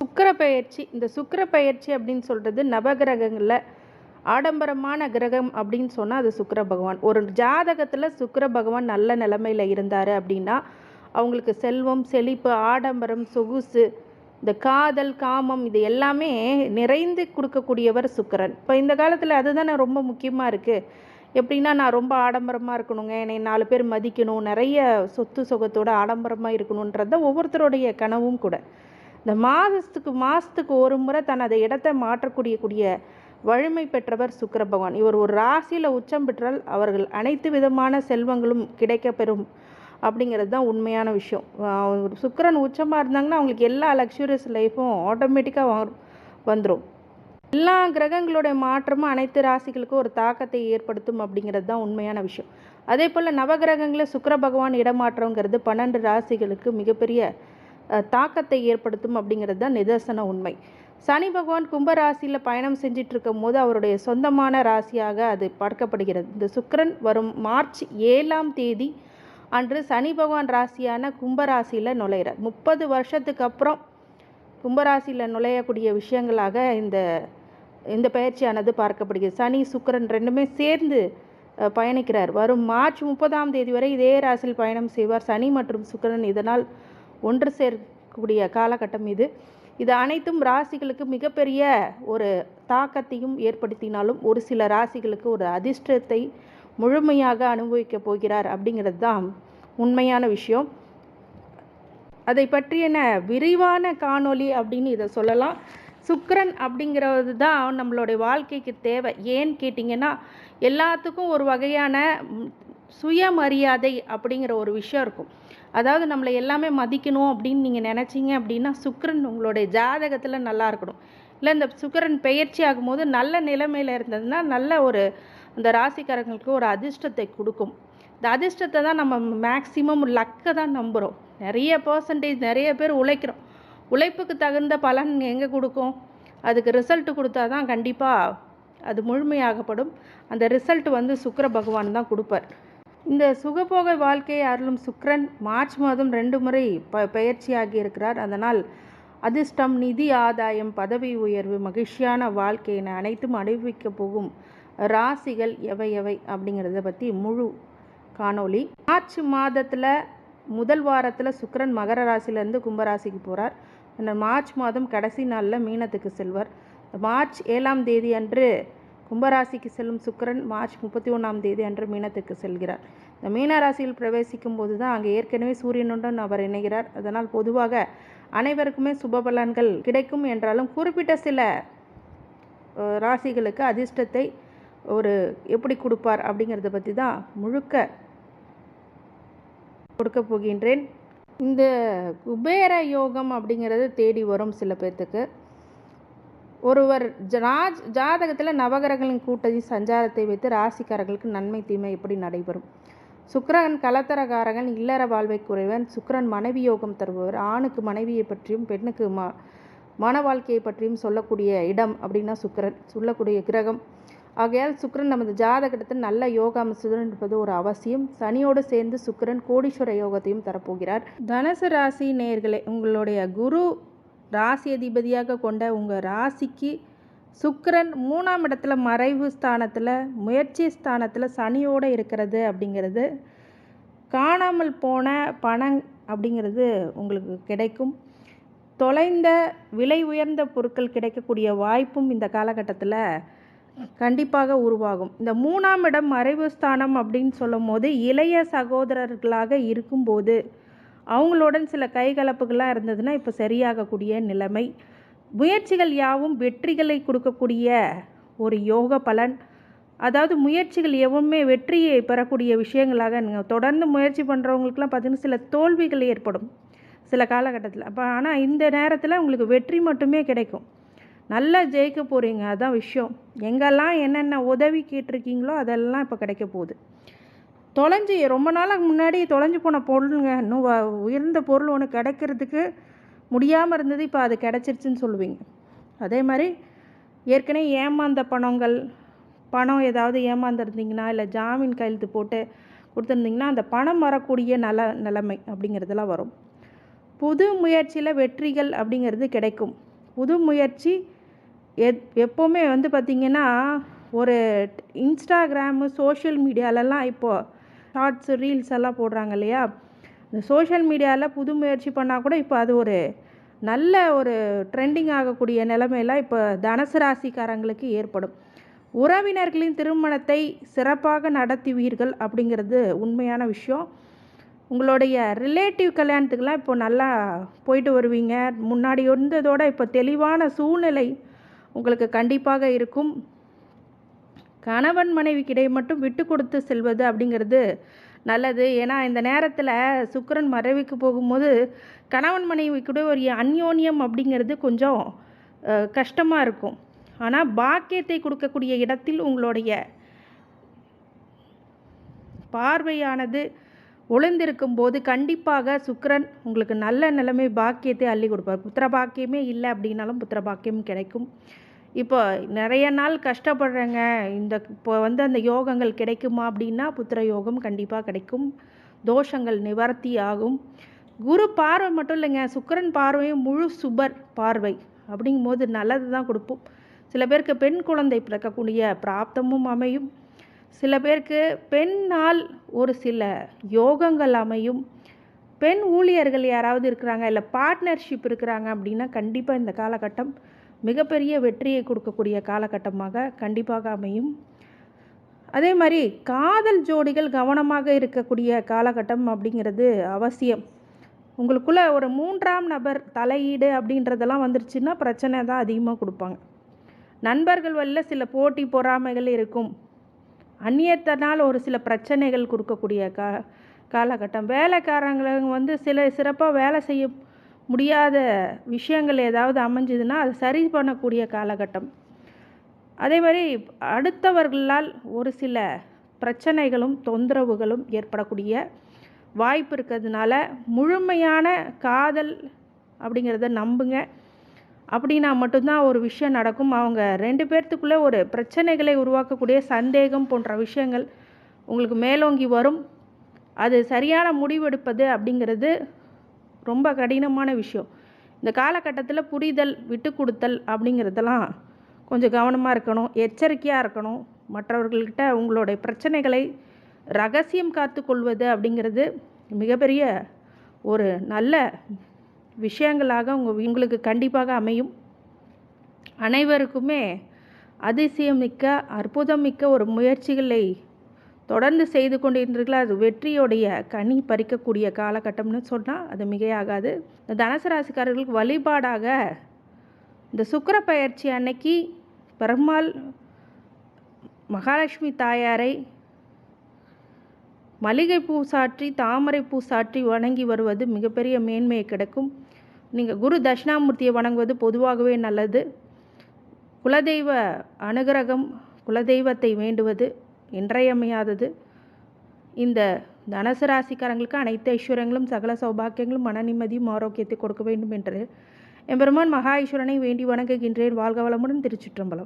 சுக்கிர பயிற்சி இந்த சுக்கிர பயிற்சி அப்படின்னு சொல்கிறது நவகிரகங்களில் ஆடம்பரமான கிரகம் அப்படின்னு சொன்னால் அது சுக்கர பகவான். ஒரு ஜாதகத்தில் சுக்கர பகவான் நல்ல நிலமையில் இருந்தார் அப்படின்னா அவங்களுக்கு செல்வம் செழிப்பு ஆடம்பரம் சொகுசு இந்த காதல் காமம் இது எல்லாமே நிறைந்து கொடுக்கக்கூடியவர் சுக்கரன். இப்போ இந்த காலத்தில் அதுதானே ரொம்ப முக்கியமாக இருக்குது எப்படின்னா நான் ரொம்ப ஆடம்பரமாக இருக்கணுங்க என்னை நாலு பேர் மதிக்கணும் நிறைய சொத்து சுகத்தோட ஆடம்பரமாக இருக்கணுன்றது ஒவ்வொருத்தருடைய கனவும் கூட. இந்த மாதத்துக்கு மாதத்துக்கு ஒரு முறை தனது இடத்தை மாற்றக்கூடிய கூடிய வலிமை பெற்றவர் சுக்கர பகவான். இவர் ஒரு ராசியில் உச்சம் பெற்றால் அவர்கள் அனைத்து விதமான செல்வங்களும் கிடைக்கப்பெறும் அப்படிங்கிறது தான் உண்மையான விஷயம். சுக்கரன் ஒரு சுக்கிரன் உச்சமாக இருந்தாங்கன்னா அவங்களுக்கு எல்லா லக்ஸுரியஸ் லைஃப்பும் ஆட்டோமேட்டிக்காக வந்துடும் எல்லா கிரகங்களுடைய மாற்றமும் அனைத்து ராசிகளுக்கும் ஒரு தாக்கத்தை ஏற்படுத்தும் அப்படிங்கிறது தான் உண்மையான விஷயம். அதே போல் நவகிரகங்களில் சுக்கிர பகவான் இடமாற்றங்கிறது பன்னெண்டு ராசிகளுக்கு மிகப்பெரிய தாக்கத்தை ஏற்படுத்தும் அப்படிங்கிறது தான் நிதர்சன உண்மை. சனி பகவான் கும்பராசியில் பயணம் செஞ்சிட்டு இருக்கும் போது அவருடைய சொந்தமான ராசியாக அது பார்க்கப்படுகிறது. இந்த சுக்கரன் வரும் மார்ச் ஏழாம் தேதி அன்று சனி பகவான் ராசியான கும்பராசியில் நுழையிறார். முப்பது வருஷத்துக்கு அப்புறம் கும்பராசியில் நுழையக்கூடிய விஷயங்களாக இந்த இந்த பயிற்சியானது பார்க்கப்படுகிறது. சனி சுக்கரன் ரெண்டுமே சேர்ந்து பயணிக்கிறார். வரும் மார்ச் முப்பதாம் தேதி வரை இதே ராசியில் பயணம் செய்வார். சனி மற்றும் சுக்கிரன் இதனால் ஒன்று சேர்க்கக்கூடிய காலகட்டம் இது. இது அனைத்தும் ராசிகளுக்கு மிகப்பெரிய ஒரு தாக்கத்தையும் ஏற்படுத்தினாலும் ஒரு சில ராசிகளுக்கு ஒரு அதிர்ஷ்டத்தை முழுமையாக அனுபவிக்கப் போகிறார் அப்படிங்கிறது தான் உண்மையான விஷயம். அதை பற்றியன விரிவான காணொளி அப்படின்னு இதை சொல்லலாம். சுக்கரன் அப்படிங்கிறது தான் நம்மளுடைய வாழ்க்கைக்கு தேவை. ஏன்னு கேட்டிங்கன்னா எல்லாத்துக்கும் ஒரு வகையான சுயமரியாதை அப்படிங்கிற ஒரு விஷயம் இருக்கும். அதாவது நம்மளை எல்லாமே மதிக்கணும் அப்படின்னு நீங்கள் நினச்சிங்க அப்படின்னா சுக்கரன் உங்களுடைய ஜாதகத்தில் நல்லா இருக்கணும். இல்லை இந்த சுக்கரன் பெயர்ச்சி ஆகும்போது நல்ல நிலைமையில் இருந்ததுன்னா நல்ல ஒரு அந்த ராசிக்காரங்களுக்கு ஒரு அதிர்ஷ்டத்தை கொடுக்கும். இந்த அதிர்ஷ்டத்தை தான் நம்ம மேக்சிமம் லக்கை தான் நம்புகிறோம் நிறைய பர்சன்டேஜ் நிறைய பேர் உழைக்கிறோம். உழைப்புக்கு தகுந்த பலன் எங்கே கொடுக்கும்? அதுக்கு ரிசல்ட் கொடுத்தா தான் கண்டிப்பாக அது முழுமையாகப்படும். அந்த ரிசல்ட் வந்து சுக்கர பகவான் தான் கொடுப்பார். இந்த சுகபோக வாழ்க்கையை அருளும் சுக்ரன் மார்ச் மாதம் ரெண்டு முறை ப பயிற்சியாகி இருக்கிறார். அதனால் அதிர்ஷ்டம் நிதி ஆதாயம் பதவி உயர்வு மகிழ்ச்சியான வாழ்க்கையின அனைத்தும் அனுபவிக்கப் போகும் ராசிகள் எவை எவை அப்படிங்கிறத பற்றி முழு காணொளி. மார்ச் மாதத்தில் முதல் வாரத்தில் சுக்ரன் மகர ராசிலேருந்து கும்பராசிக்கு போகிறார் பின்னர் மார்ச் மாதம் கடைசி நாளில் மீனத்துக்கு செல்வர். மார்ச் ஏழாம் தேதி அன்று கும்பராசிக்கு செல்லும் சுக்கிரன் மார்ச் முப்பத்தி ஒன்றாம் தேதி அன்று மீனத்துக்கு செல்கிறார். இந்த மீன ராசியில் பிரவேசிக்கும் போது தான் அங்கே ஏற்கனவே சூரியனுடன் அவர் இணைகிறார். அதனால் பொதுவாக அனைவருக்குமே சுப பலன்கள் கிடைக்கும் என்றாலும் குறிப்பிட்ட சில ராசிகளுக்கு அதிர்ஷ்டத்தை ஒரு எப்படி கொடுப்பார் அப்படிங்கிறத பற்றி தான் முழுக்க கொடுக்க போகின்றேன். இந்த குபேர யோகம் அப்படிங்கிறது தேடி வரும் சில பேர்த்துக்கு. ஒருவர் ஜாஜ் ஜாதகத்தில் நவகிரகங்களின் கூட்டதி சஞ்சாரத்தை வைத்து ராசிக்காரர்களுக்கு நன்மை தீமை எப்படி நடைபெறும்? சுக்கரன் கலத்தரகாரகன் இல்லற வாழ்வை குறைவன் சுக்கிரன் மனைவி யோகம் தருபவர் ஆணுக்கு மனைவியை பற்றியும் பெண்ணுக்கு ம மன வாழ்க்கையை பற்றியும் சொல்லக்கூடிய இடம் அப்படின்னா சுக்கிரன் சொல்லக்கூடிய கிரகம். ஆகையால் சுக்கரன் நமது ஜாதகத்தில் நல்ல யோக அம்சத்துடன் இருப்பது ஒரு அவசியம். சனியோடு சேர்ந்து சுக்கிரன் கோடீஸ்வர யோகத்தையும் தரப்போகிறார். தனுசு ராசி நேர்களை உங்களுடைய குரு ராசி அதிபதியாக கொண்ட உங்கள் ராசிக்கு சுக்கரன் மூணாம் இடத்துல மறைவு ஸ்தானத்தில் முயற்சி ஸ்தானத்தில் சனியோடு இருக்கிறது அப்படிங்கிறது காணாமல் போன பணம் அப்படிங்கிறது உங்களுக்கு கிடைக்கும். தொலைந்த விலை உயர்ந்த பொருட்கள் கிடைக்கக்கூடிய வாய்ப்பும் இந்த காலகட்டத்தில் கண்டிப்பாக உருவாகும். இந்த மூணாம் இடம் மறைவு ஸ்தானம் அப்படின்னு சொல்லும் போது இளைய சகோதரர்களாக இருக்கும்போது அவங்களுடன் சில கைகலப்புகளாக இருந்ததுன்னா இப்போ சரியாகக்கூடிய நிலைமை. முயற்சிகள் யாவும் வெற்றிகளை கொடுக்கக்கூடிய ஒரு யோக பலன். அதாவது முயற்சிகள் எவ்வளவுமே வெற்றியை பெறக்கூடிய விஷயங்களாக நீங்கள் தொடர்ந்து முயற்சி பண்ணுறவங்களுக்குலாம் பார்த்தீங்கன்னா சில தோல்விகள் ஏற்படும் சில காலகட்டத்தில். அப்போ ஆனால் இந்த நேரத்தில் உங்களுக்கு வெற்றி மட்டுமே கிடைக்கும். நல்லா ஜெயிக்க போகிறீங்க அதுதான் விஷயம். எங்கெல்லாம் என்னென்ன உதவி கேட்டிருக்கீங்களோ அதெல்லாம் இப்போ கிடைக்க போகுது. தொலைஞ்சி ரொம்ப நாளுக்கு முன்னாடி தொலைஞ்சு போன பொருளுங்க. இன்னும் உயர்ந்த பொருள் ஒன்று கிடைக்கிறதுக்கு முடியாமல் இருந்தது. இப்போ அது கிடச்சிருச்சுன்னு சொல்லுவீங்க. அதே மாதிரி ஏற்கனவே ஏமாந்த பணங்கள் பணம் ஏதாவது ஏமாந்துருந்தீங்கன்னா இல்லை ஜாமீன் கையெழுத்து போட்டு கொடுத்துருந்தீங்கன்னா அந்த பணம் வரக்கூடிய நல நிலைமை அப்படிங்கிறதெல்லாம் வரும். புது முயற்சியில் வெற்றிகள் அப்படிங்கிறது கிடைக்கும். புது முயற்சி எத் எப்போவுமே வந்து பார்த்திங்கன்னா ஒரு இன்ஸ்டாகிராமு சோஷியல் மீடியாலலாம் இப்போது ஷார்ட்ஸ் ரீல்ஸ் எல்லாம் போடுறாங்க இல்லையா? இந்த சோஷியல் மீடியாவில் புது முயற்சி பண்ணால் கூட இப்போ அது ஒரு நல்ல ஒரு ட்ரெண்டிங் ஆகக்கூடிய நிலைமையெல்லாம் இப்போ தனுசு ராசிக்காரங்களுக்கு ஏற்படும். உறவினர்களின் திருமணத்தை சிறப்பாக நடத்துவீர்கள் அப்படிங்கிறது உண்மையான விஷயம். உங்களுடைய ரிலேட்டிவ் கல்யாணத்துக்கெல்லாம் இப்போ நல்லா போயிட்டு வருவீங்க. முன்னாடி இருந்ததோட இப்போ தெளிவான சூழ்நிலை உங்களுக்கு கண்டிப்பாக இருக்கும். கணவன் மனைவிக்கிடையே மட்டும் விட்டு கொடுத்து செல்வது அப்படிங்கிறது நல்லது. ஏன்னா இந்த நேரத்தில் சுக்கரன் மறைவுக்கு போகும்போது கணவன் மனைவி கூட ஒரு அந்யோன்யம் அப்படிங்கிறது கொஞ்சம் கஷ்டமாக இருக்கும். ஆனால் பாக்கியத்தை கொடுக்கக்கூடிய இடத்தில் உங்களுடைய பார்வையானது ஒளிந்திருக்கும் போது கண்டிப்பாக சுக்கரன் உங்களுக்கு நல்ல நிலைமை பாக்கியத்தை அள்ளி கொடுப்பார். புத்திர பாக்கியமே இல்லை அப்படின்னாலும் புத்திர பாக்கியம் கிடைக்கும். இப்போ நிறைய நாள் கஷ்டப்படுறேங்க. இந்த இப்போ வந்து அந்த யோகங்கள் கிடைக்குமா அப்படின்னா புத்திர யோகம் கண்டிப்பாக கிடைக்கும். தோஷங்கள் நிவர்த்தி ஆகும். குரு பார்வை மட்டும் இல்லைங்க. சுக்கரன் பார்வையும் முழு சுபர் பார்வை. அப்படிங்கும்போது நல்லது தான் கொடுப்போம். சில பேருக்கு பெண் குழந்தை பிறக்கக்கூடிய பிராப்தமும் அமையும். சில பேருக்கு பெண்ணால் ஒரு சில யோகங்கள் அமையும். பெண் ஊழியர்கள் யாராவது இருக்கிறாங்க இல்லை பார்ட்னர்ஷிப் இருக்கிறாங்க அப்படின்னா கண்டிப்பாக இந்த காலகட்டம் மிகப்பெரிய வெற்றியை கொடுக்கக்கூடிய காலகட்டமாக கண்டிப்பாக அமையும். அதே மாதிரி காதல் ஜோடிகள் கவனமாக இருக்கக்கூடிய காலகட்டம் அப்படிங்கிறது அவசியம். உங்களுக்குள்ளே ஒரு மூன்றாம் நபர் தலையீடு அப்படின்றதெல்லாம் வந்துருச்சுன்னா பிரச்சனை தான் அதிகமாக கொடுப்பாங்க. நண்பர்கள் வழியில் சில போட்டி பொறாமைகள் இருக்கும். அந்நியத்தனால் ஒரு சில பிரச்சனைகள் கொடுக்கக்கூடிய கா காலகட்டம். வேலைக்காரங்களுக்கு வந்து சில சிறப்பாக வேலை செய்ய முடியாத விஷயங்கள் ஏதாவது அமைஞ்சதுன்னா அதை சரி பண்ணக்கூடிய காலகட்டம். அதே மாதிரி அடுத்தவர்களால் ஒரு சில பிரச்சனைகளும் தொந்தரவுகளும் ஏற்படக்கூடிய வாய்ப்பு இருக்கிறதுனால முழுமையான காதல் அப்படிங்கிறத நம்புங்க. அப்படின்னா மட்டும்தான் ஒரு விஷயம் நடக்கும். அவங்க ரெண்டு பேர்த்துக்குள்ளே ஒரு பிரச்சனைகளை உருவாக்கக்கூடிய சந்தேகம் போன்ற விஷயங்கள் உங்களுக்கு மேலோங்கி வரும். அது சரியான முடிவெடுப்பது அப்படிங்கிறது ரொம்ப கடினமான விஷயம். இந்த காலகட்டத்தில் புரிதல் விட்டு கொடுத்தல் அப்படிங்கிறதெல்லாம் கொஞ்சம் கவனமாக இருக்கணும் எச்சரிக்கையாக இருக்கணும். மற்றவர்கள்கிட்ட உங்களுடைய பிரச்சனைகளை ரகசியம் காத்துக்கொள்வது அப்படிங்கிறது மிகப்பெரிய ஒரு நல்ல விஷயங்களாக உங்கள் உங்களுக்கு கண்டிப்பாக அமையும். அனைவருக்குமே அதிசயம் மிக்க அற்புதம் மிக்க ஒரு முயற்சிகளை தொடர்ந்து செய்து கொண்டிருந்தீர்கள்? அது வெற்றியுடைய கனி பறிக்கக்கூடிய காலகட்டம்னு சொன்னால் அது மிகையாகாது. இந்த தனுசு ராசிக்காரர்களுக்கு வழிபாடாக இந்த சுக்கர பயிற்சி அன்னைக்கு பெருமாள் மகாலட்சுமி தாயாரை மளிகை பூ சாற்றி தாமரை பூ சாற்றி வணங்கி வருவது மிகப்பெரிய மேன்மையை கிடைக்கும். நீங்கள் குரு தட்சிணாமூர்த்தியை வணங்குவது பொதுவாகவே நல்லது. குலதெய்வ அனுகிரகம் குலதெய்வத்தை வேண்டுவது இன்றையமையாதது. இந்த தனுசு ராசிக்காரங்களுக்கு அனைத்து ஐஸ்வர்யங்களும் சகல சௌபாக்கியங்களும் மன நிம்மதியும் ஆரோக்கியத்தை கொடுக்க வேண்டும் என்று எம்பெருமான் மகா ஈஸ்வரனை வேண்டி வணங்குகின்றேன். வாழ்க வளமுடன் திருச்சிற்றம்பலம்.